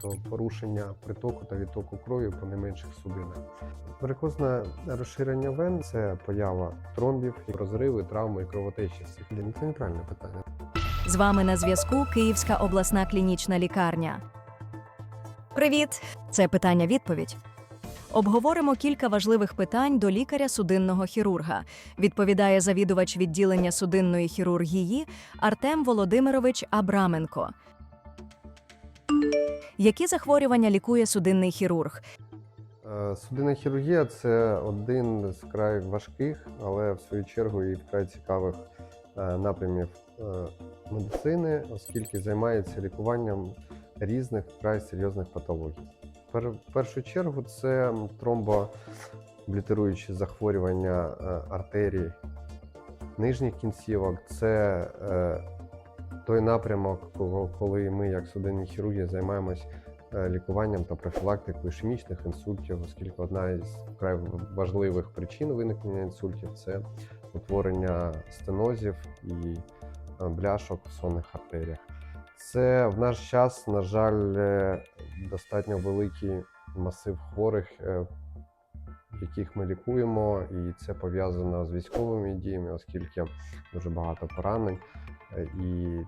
то порушення притоку та відтоку крові по найменших судинах. Варикозне розширення вен це поява тромбів, розриви, травми і кровотечі. Це нейтральне питання. З вами на зв'язку Київська обласна клінічна лікарня. Привіт! Це питання відповідь. Обговоримо кілька важливих питань до лікаря судинного хірурга. Відповідає завідувач відділення судинної хірургії Артем Володимирович Абраменко. Які захворювання лікує судинний хірург? Е, Судинна хірургія це один з край важких, але в свою чергу і вкрай цікавих е, напрямів е, медицини, оскільки займається лікуванням різних вкрай серйозних патологій. В першу чергу це тромбоблітеруючі захворювання артерій нижніх кінцівок. Це той напрямок, коли ми, як судинні хірурги, займаємось е, лікуванням та профілактикою ішемічних інсультів, оскільки одна із вкрай важливих причин виникнення інсультів це утворення стенозів і е, бляшок в сонних артеріях. Це в наш час, на жаль, е, достатньо великий масив хворих, яких ми лікуємо, і це пов'язано з військовими діями, оскільки дуже багато поранень. Е, І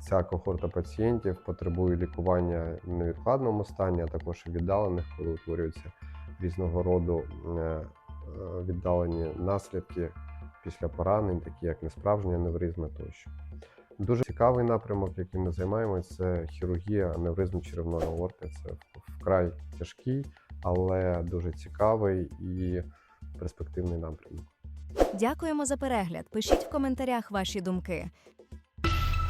ця когорта пацієнтів потребує лікування в невідкладному стані, а також віддалених, коли утворюються різного роду е, е, віддалені наслідки після поранень, такі як несправжні аневризми тощо. Дуже цікавий напрямок, яким ми займаємося, це хірургія аневризм черевної аорти. Це вкрай тяжкий, але дуже цікавий і перспективний напрямок. Дякуємо за перегляд. Пишіть в коментарях ваші думки.